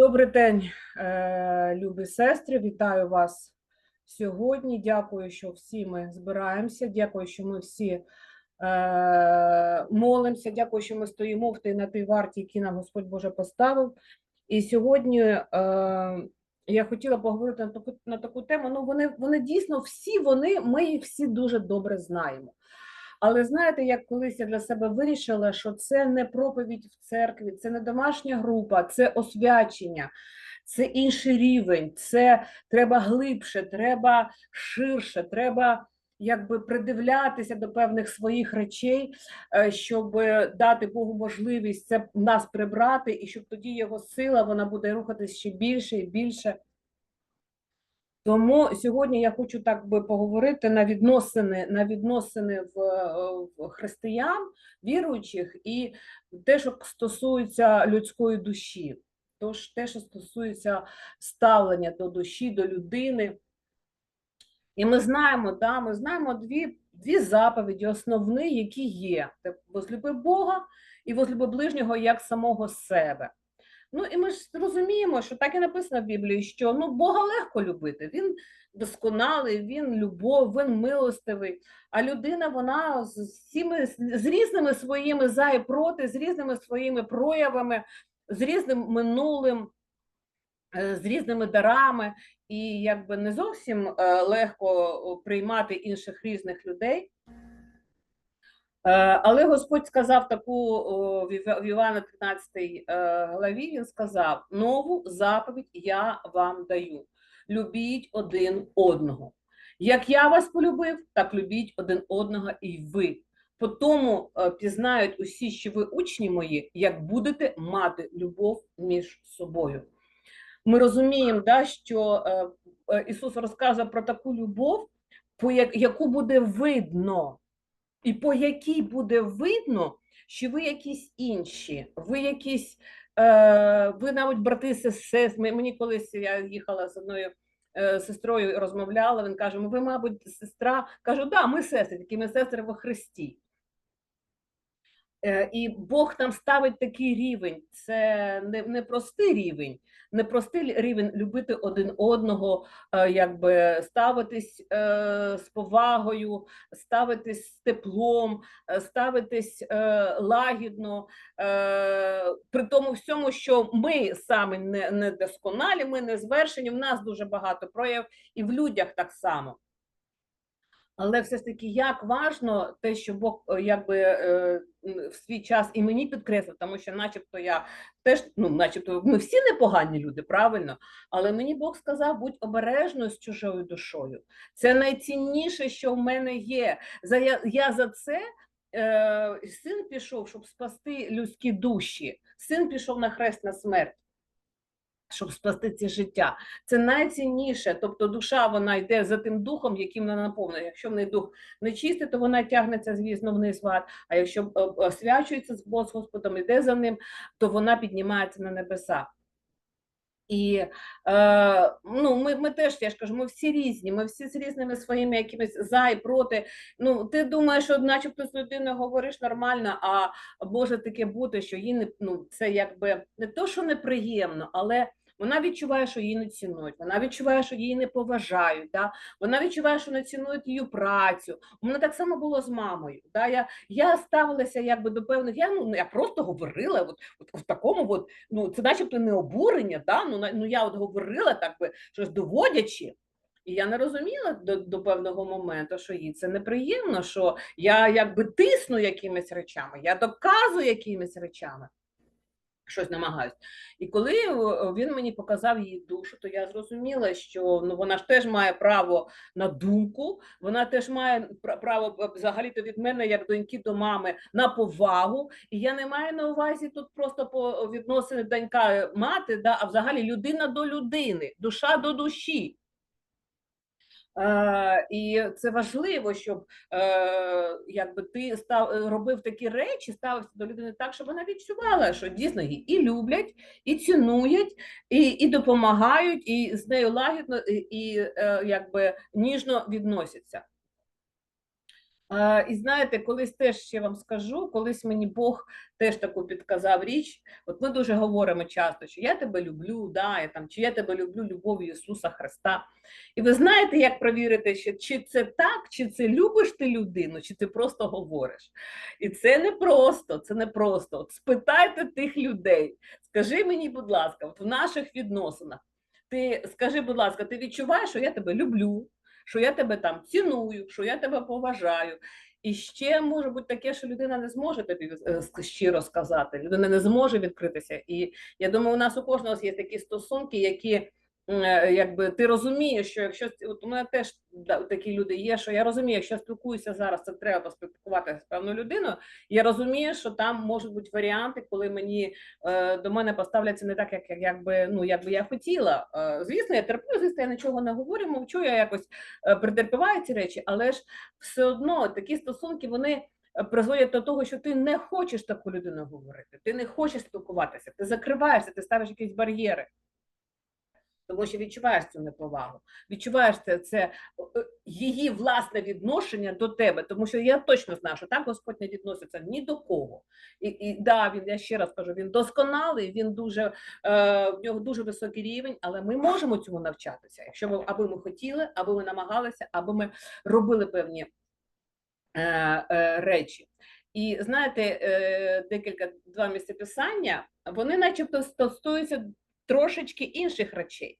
Добрий день, е, любі сестри. Вітаю вас сьогодні. Дякую, що всі ми збираємося. Дякую, що ми всі е, молимося. Дякую, що ми стоїмо в тій на тій варті, які нам Господь Боже поставив. І сьогодні е, я хотіла поговорити на таку, на таку тему. Ну, вони, вони дійсно всі вони, ми їх всі дуже добре знаємо. Але знаєте, як колись я для себе вирішила, що це не проповідь в церкві, це не домашня група, це освячення, це інший рівень, це треба глибше, треба ширше, треба якби придивлятися до певних своїх речей, е, щоб дати Богу можливість це нас прибрати, і щоб тоді його сила вона буде рухатись ще більше і більше. Тому сьогодні я хочу так би поговорити на відносини, на відносини в, в християн, віруючих, і те, що стосується людської душі, тож те, що стосується ставлення до душі, до людини. І ми знаємо, да, ми знаємо дві, дві заповіді, основні, які є: це возлюби Бога і возлюби ближнього як самого себе. Ну і ми ж розуміємо, що так і написано в Біблії, що ну Бога легко любити. Він досконалий, він любов, він милостивий. А людина, вона з всіми з різними своїми за і проти, з різними своїми проявами, з різним минулим, е, з різними дарами, і якби не зовсім е, легко приймати інших різних людей. Е, Але Господь сказав таку в Іва- в Івана 13 е, главі, він сказав: нову заповідь я вам даю. Любіть один одного. Як я вас полюбив, так любіть один одного і ви. По тому е, пізнають усі, що ви учні мої, як будете мати любов між собою. Ми розуміємо, да, що Ісус розказує про таку любов, яку буде видно і по якій буде видно, що ви якісь інші, ви якісь, е, ви навіть брати сестри. Мені колись я їхала з одною е, сестрою розмовляла. Він каже: «Ну, ви, мабуть, сестра. Кажу, да, ми сестри, такі ми сестри во Христі. Е, І Бог нам ставить такий рівень. Це не, не рівень, не простий рівень любити один одного, е, якби ставитись е, з повагою, ставитись з теплом, ставитись лагідно, при тому всьому, що ми самі не, не досконалі, ми не звершені. В нас дуже багато прояв, і в людях так само. Але все ж таки, як важно те, що Бог е, якби е, в свій час і мені підкреслив, тому що, начебто, я теж, ну, начебто, ми всі непогані люди, правильно. Але мені Бог сказав, будь обережною з чужою душою. Це найцінніше, що в мене є. За я, я за це е, син пішов, щоб спасти людські душі. Син пішов на хрест на смерть. Щоб спасти це життя, це найцінніше. Тобто душа вона йде за тим духом, яким вона наповнена. Якщо в неї дух нечистий, то вона тягнеться, звісно, вниз в ад. А якщо е, освячується з Господом, йде за ним, то вона піднімається на небеса. І е, ну, ми, ми теж, я ж кажу, ми всі різні, ми всі з різними своїми якимись за і проти. Ну, ти думаєш, що начебто з людиною говориш нормально, а може таке бути, що їй не ну, це якби не то, що неприємно, але вона відчуває, що її не цінують, вона відчуває, що її не поважають, да? вона відчуває, що не цінують її працю. У мене так само було з мамою. Да? Я, я ставилася якби до певних, я, ну, я просто говорила от, от, в такому, от, ну, це начебто не обурення, да? ну, на- ну, я от говорила так би, щось доводячи. І я не розуміла до, до певного моменту, що їй це неприємно, що я якби тисну якимись речами, я доказую якимись речами щось намагаюсь. І коли е, він мені показав її душу, то я зрозуміла, що ну вона ж теж має право на думку, вона теж має право е, взагалі-то від мене, як доньки до мами, на повагу. І я не маю на увазі тут просто по відносини донька мати, да, а взагалі людина до людини, душа до душі. Е, і це важливо, щоб е, якби ти став е, робив такі речі, ставився до людини так, щоб вона відчувала, що дійсно її і люблять, і цінують, і, і допомагають, і з нею лагідно і, і якби ніжно відносяться. І знаєте, колись теж ще вам скажу, колись мені Бог теж таку підказав річ. От ми дуже говоримо часто, що я тебе люблю, да, я там, чи я тебе люблю любов'ю Ісуса Христа. І ви знаєте, як провірити, що чи це так, чи це любиш ти людину, чи ти просто говориш. І це не просто, це не просто. От спитайте тих людей, скажи мені, будь ласка, от в наших відносинах, ти скажи, будь ласка, ти відчуваєш, що я тебе люблю, що я тебе там ціную, що я тебе поважаю. І ще може бути таке, що людина не зможе тобі е, щиро сказати, людина не зможе відкритися. І я думаю, у нас у кожного є такі стосунки, які якби ти розумієш, що якщо от у мене теж такі люди є, що я розумію, якщо спілкуюся зараз, це треба поспілкуватися з певною людиною. Я розумію, що там можуть бути варіанти, коли мені е, до мене поставляться не так, як якби ну якби я хотіла. Е, звісно, я терплю, звісно, я нічого не говорю, мовчу, я якось е, притерпіваю ці речі, але ж все одно такі стосунки вони. Е, призводять до того, що ти не хочеш таку людину говорити, ти не хочеш спілкуватися, ти закриваєшся, ти ставиш якісь бар'єри тому що відчуваєш цю неповагу, відчуваєш це, це е, її власне відношення до тебе, тому що я точно знаю, що так Господь не відноситься ні до кого. І і да, він я ще раз кажу, він досконалий, він дуже е, в нього дуже високий рівень, але ми можемо цьому навчатися, якщо ми аби ми хотіли, аби ми намагалися, аби ми робили певні е, е, речі. І знаєте, е, декілька два місця писання, вони, начебто, стосуються трошечки інших речей.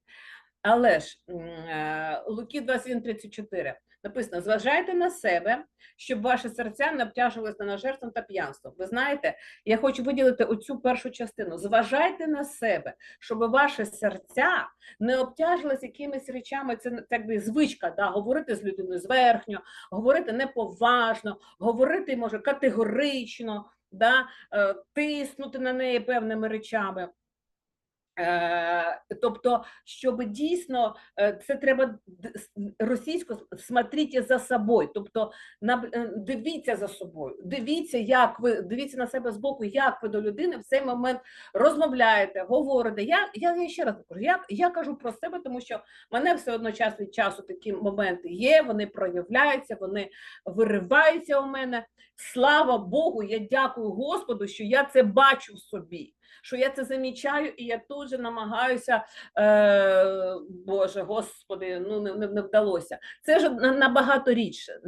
Але ж е, Луки 21.34 написано: зважайте на себе, щоб ваші серця не обтяжувалися нажерством та п'янством. Ви знаєте, я хочу виділити оцю першу частину. Зважайте на себе, щоб ваші серця не обтяжилися якимись речами. Це так би звичка, да, говорити з людиною зверхньо, говорити неповажно, говорити може категорично, да, е, тиснути на неї певними речами. Е, тобто, щоб дійсно е, це треба російсько смотрите за собою, тобто е, дивіться за собою, дивіться, як ви дивіться на себе з боку, як ви до людини в цей момент розмовляєте, говорите. Я я, я ще раз кажу, я, я кажу про себе, тому що мене все одно час від часу такі моменти є. Вони проявляються, вони вириваються у мене. Слава Богу, я дякую Господу, що я це бачу в собі що я це замічаю, і я тут же намагаюся, е, Боже, Господи, ну не, не вдалося. Це ж набагато рідше,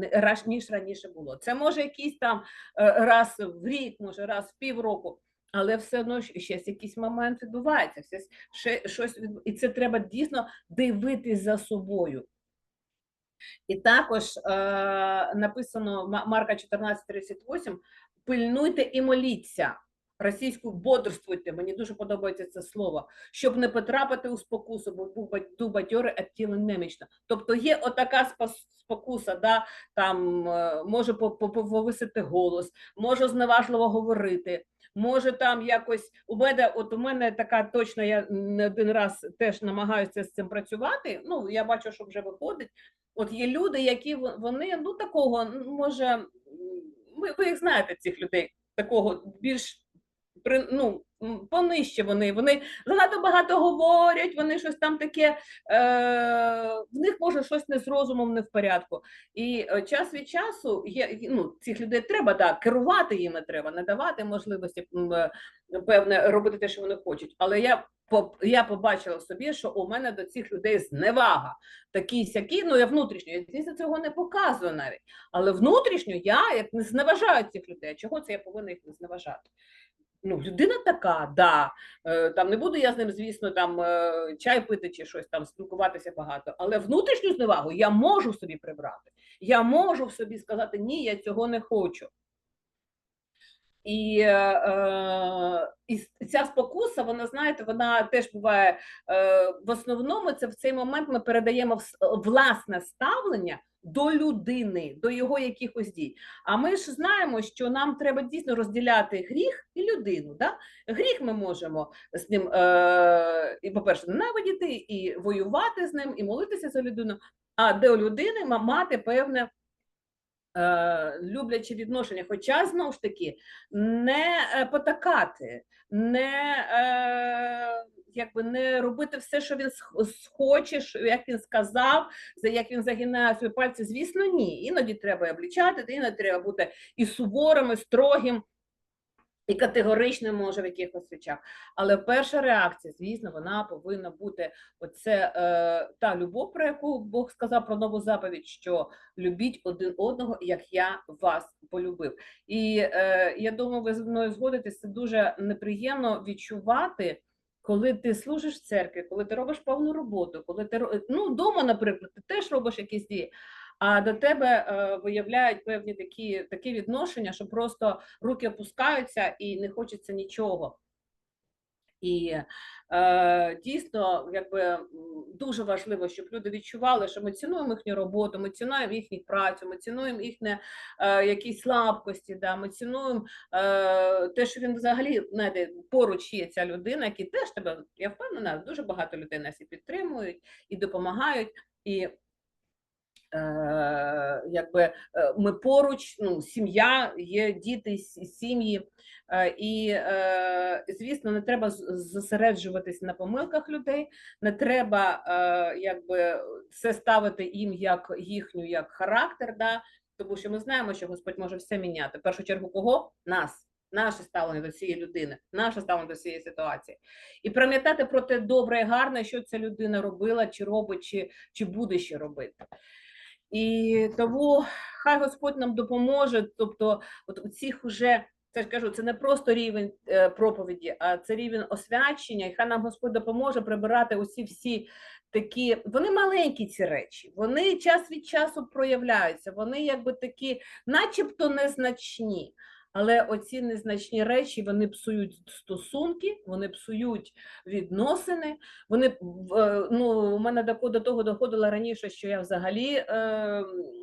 ніж раніше було. Це може якийсь там е, раз в рік, може раз в півроку. Але все одно ще якийсь момент відбувається, все, ще щось від... і це треба дійсно дивитись за собою. І також е, написано Марка 14:38, пильнуйте і моліться російською бодрствуйте, мені дуже подобається це слово, щоб не потрапити у спокусу, бо був бадьори, а тіло немічно. Тобто є отака спокуса, да, там е, може повисити голос, може зневажливо говорити. Може там якось у мене, от у мене така точно, я не один раз теж намагаюся з цим працювати. Ну, я бачу, що вже виходить. От є люди, які вони ну такого, може, ви, ви їх знаєте, цих людей, такого більш ну, понижче вони. Вони занадто багато говорять, вони щось там таке, е, в них може щось не з розумом, не в порядку. І е, час від часу є ну, цих людей треба да, керувати їми треба, не давати можливості е, певне робити те, що вони хочуть. Але я я побачила собі, що у мене до цих людей зневага. Такі сякі, ну я внутрішньо, я звісно, цього не показую навіть. Але внутрішньо я як не зневажаю цих людей. Чого це я повинна їх не зневажати? Ну, людина така, да. Е, там не буду я з ним, звісно, там е, чай пити чи щось там спілкуватися багато, але внутрішню зневагу я можу собі прибрати. Я можу собі сказати, ні, я цього не хочу. І е, і ця спокуса, вона знаєте, вона теж буває е, в основному. Це в цей момент ми передаємо власне ставлення до людини, до його якихось дій. А ми ж знаємо, що нам треба дійсно розділяти гріх і людину. Да? Гріх ми можемо з ним, е, і, по-перше, ненавидіти, і воювати з ним, і молитися за людину. А до людини мати певне. Е, люблячі відношення, хоча знову ж таки не е, потакати, не е, якби не робити все, що він схоче, як він сказав, за як він загинає свої пальці. Звісно, ні. Іноді треба облічати, іноді треба бути і суворим, і строгим. І категоричним може в якихось речах. Але перша реакція, звісно, вона повинна бути оце е, та любов, про яку Бог сказав про нову заповідь, що любіть один одного, як я вас полюбив. І е, я думаю, ви зі мною згодитесь, це дуже неприємно відчувати. Коли ти служиш в церкві, коли ти робиш повну роботу, коли ти ну вдома, наприклад, ти теж робиш якісь дії, а до тебе е, виявляють певні такі, такі відношення, що просто руки опускаються і не хочеться нічого. І е, дійсно, якби дуже важливо, щоб люди відчували, що ми цінуємо їхню роботу, ми цінуємо їхню працю, ми цінуємо їхні е, якісь слабкості, да, ми цінуємо е, те, що він взагалі знаєте, поруч є ця людина, який теж тебе, я впевнена, дуже багато людей нас і підтримують, і допомагають. І якби е, ми поруч, ну, сім'я, є діти, сім'ї, е, і, е, звісно, не треба зосереджуватись на помилках людей, не треба е, якби це ставити їм як їхню як характер, да? тому що ми знаємо, що Господь може все міняти. В першу чергу кого? Нас. Наше ставлення до цієї людини, наше ставлення до цієї ситуації, і пам'ятати про те добре і гарне, що ця людина робила, чи робить, чи, чи буде ще робити. І тому хай Господь нам допоможе. Тобто, от у цих уже це ж кажу, це не просто рівень е, проповіді, а це рівень освячення. І хай нам Господь допоможе прибирати усі всі такі. Вони маленькі ці речі, вони час від часу проявляються. Вони якби такі, начебто незначні. Але оці незначні речі вони псують стосунки, вони псують відносини. Вони е, ну, у мене до, того доходило раніше, що я взагалі е,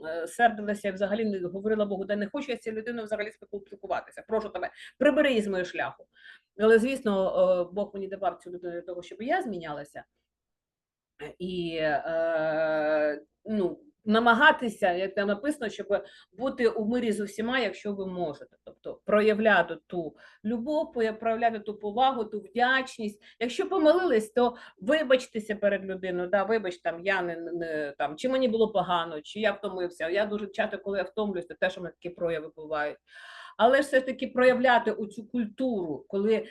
е, сердилася, я взагалі не говорила Богу, да не хочу я з цією людиною взагалі спілкуватися. Прошу тебе, прибери її з моєї шляху. Але звісно, е, Бог мені давав цю людину для того, щоб я змінялася. І е, ну, намагатися, як там написано, щоб бути у мирі з усіма, якщо ви можете. Тобто проявляти ту любов, проявляти ту повагу, ту вдячність. Якщо помилились, то вибачтеся перед людиною. Да, вибач, там я не, не там, чи мені було погано, чи я втомився. Я дуже часто, коли я втомлююся, теж у мене такі прояви бувають. Але все ж таки проявляти оцю культуру, коли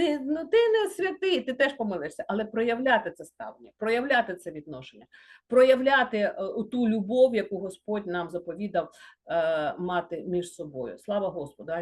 ти, ну, ти не святий, ти теж помилишся, але проявляти це ставлення, проявляти це відношення, проявляти е, ту любов, яку Господь нам заповідав е, мати між собою. Слава Господу.